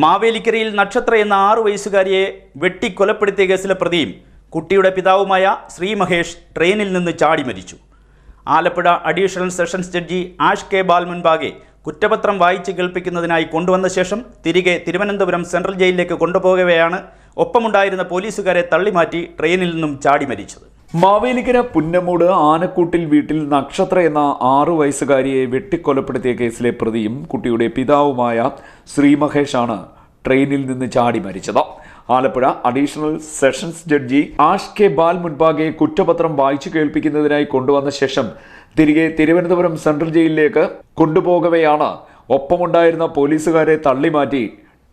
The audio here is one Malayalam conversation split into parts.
മാവേലിക്കരയിൽ നക്ഷത്ര എന്ന ആറു വയസ്സുകാരിയെ വെട്ടിക്കൊലപ്പെടുത്തിയ കേസിലെ പ്രതിയും കുട്ടിയുടെ പിതാവുമായ ശ്രീ മഹേഷ് ട്രെയിനിൽ നിന്ന് ചാടി മരിച്ചു. Alappuzha additional sessions judge Ash K Bal മുൻപാകെ കുറ്റപത്രം വായിച്ച് കേൾപ്പിക്കുന്നതിനായി കൊണ്ടുവന്ന ശേഷം തിരികെ തിരുവനന്തപുരം സെൻട്രൽ ജയിലിലേക്ക് കൊണ്ടുപോകവെയാണ് ഒപ്പമുണ്ടായിരുന്ന പോലീസുകാരെ തള്ളിമാറ്റി ട്രെയിനിൽ നിന്നും ചാടി മരിച്ചത്. മാവേലിക്കര പുന്നമൂട് ആനക്കൂട്ടിൽ വീട്ടിൽ നക്ഷത്ര എന്ന ആറു വയസ്സുകാരിയെ വെട്ടിക്കൊലപ്പെടുത്തിയ കേസിലെ പ്രതിയും കുട്ടിയുടെ പിതാവുമായ ശ്രീമഹേഷാണ് ട്രെയിനിൽ നിന്ന് ചാടി മരിച്ചത്. Alappuzha additional sessions judge Ash K Bal മുൻപാകെ കുറ്റപത്രം വായിച്ചു കേൾപ്പിക്കുന്നതിനായി കൊണ്ടുവന്ന ശേഷം തിരികെ തിരുവനന്തപുരം സെൻട്രൽ ജയിലിലേക്ക് കൊണ്ടുപോകവെയാണ്. ഒപ്പമുണ്ടായിരുന്ന പോലീസുകാരെ തള്ളിമാറ്റി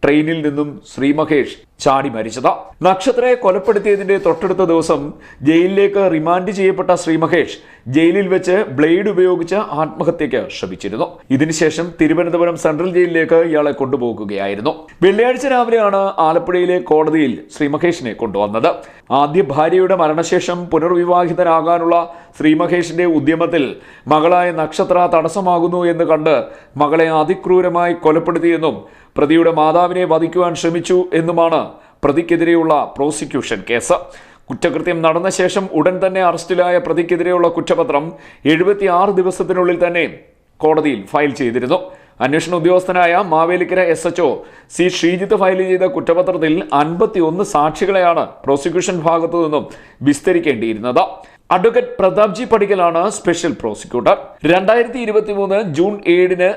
ട്രെയിനിൽ നിന്നും ശ്രീ മഹേഷ് ചാടി മരിച്ചത്. നക്ഷത്രയെ കൊലപ്പെടുത്തിയതിന്റെ തൊട്ടടുത്ത ദിവസം ജയിലിലേക്ക് റിമാൻഡ് ചെയ്യപ്പെട്ട ശ്രീ മഹേഷ് ജയിലിൽ വെച്ച് ബ്ലേഡ് ഉപയോഗിച്ച് ആത്മഹത്യയ്ക്ക് ശ്രമിച്ചിരുന്നു. ഇതിനുശേഷം തിരുവനന്തപുരം സെൻട്രൽ ജയിലിലേക്ക് ഇയാളെ കൊണ്ടുപോകുകയായിരുന്നു. വെള്ളിയാഴ്ച രാവിലെയാണ് ആലപ്പുഴയിലെ കോടതിയിൽ ശ്രീ മഹേഷിനെ കൊണ്ടുവന്നത്. ആദ്യ ഭാര്യയുടെ മരണശേഷം പുനർവിവാഹിതരാകാനുള്ള ശ്രീ മഹേഷിന്റെ ഉദ്യമത്തിൽ മകളായ നക്ഷത്ര തടസ്സമാകുന്നു എന്ന് കണ്ട് മകളെ അതിക്രൂരമായി കൊലപ്പെടുത്തിയെന്നും പ്രതിയുടെ മാതാവിനെ വധിക്കുവാൻ ശ്രമിച്ചു എന്നുമാണ് പ്രതിക്കെതിരെയുള്ള പ്രോസിക്യൂഷൻ കേസ്. കുറ്റകൃത്യം നടന്ന ശേഷം ഉടൻ തന്നെ അറസ്റ്റിലായ പ്രതിക്കെതിരെയുള്ള കുറ്റപത്രം എഴുപത്തിയാറ് ദിവസത്തിനുള്ളിൽ തന്നെ കോടതിയിൽ ഫയൽ ചെയ്തിരുന്നു. അന്വേഷണ ഉദ്യോഗസ്ഥനായ Mavelikkara S H C Sreejith file ചെയ്ത കുറ്റപത്രത്തിൽ അൻപത്തി ഒന്ന് സാക്ഷികളെയാണ് പ്രോസിക്യൂഷൻ ഭാഗത്തു നിന്നും വിസ്തരിക്കേണ്ടിയിരുന്നത്. അഡ്വക്കേറ്റ് പ്രതാപ്ജി പടിക്കലാണ് സ്പെഷ്യൽ പ്രോസിക്യൂട്ടർ. രണ്ടായിരത്തി ഇരുപത്തി മൂന്ന് ജൂൺ ഏഴിന്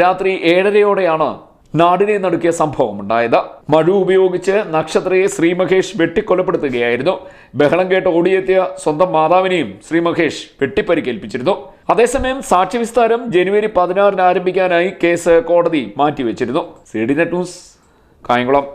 രാത്രി ഏഴരയോടെയാണ് നാടിനെ നടുക്കിയ സംഭവം ഉണ്ടായത്. മഴ ഉപയോഗിച്ച് നക്ഷത്രയെ ശ്രീ മഹേഷ് വെട്ടിക്കൊലപ്പെടുത്തുകയായിരുന്നു. ബഹളം കേട്ട് ഓടിയെത്തിയ സ്വന്തം മാതാവിനെയും ശ്രീ മഹേഷ് വെട്ടിപ്പരിക്കേൽപ്പിച്ചിരുന്നു. അതേസമയം സാക്ഷ്യവിസ്താരം ജനുവരി പതിനാറിന് ആരംഭിക്കാനായി കേസ് കോടതി മാറ്റിവെച്ചിരുന്നു. C D net news Kayamkulam.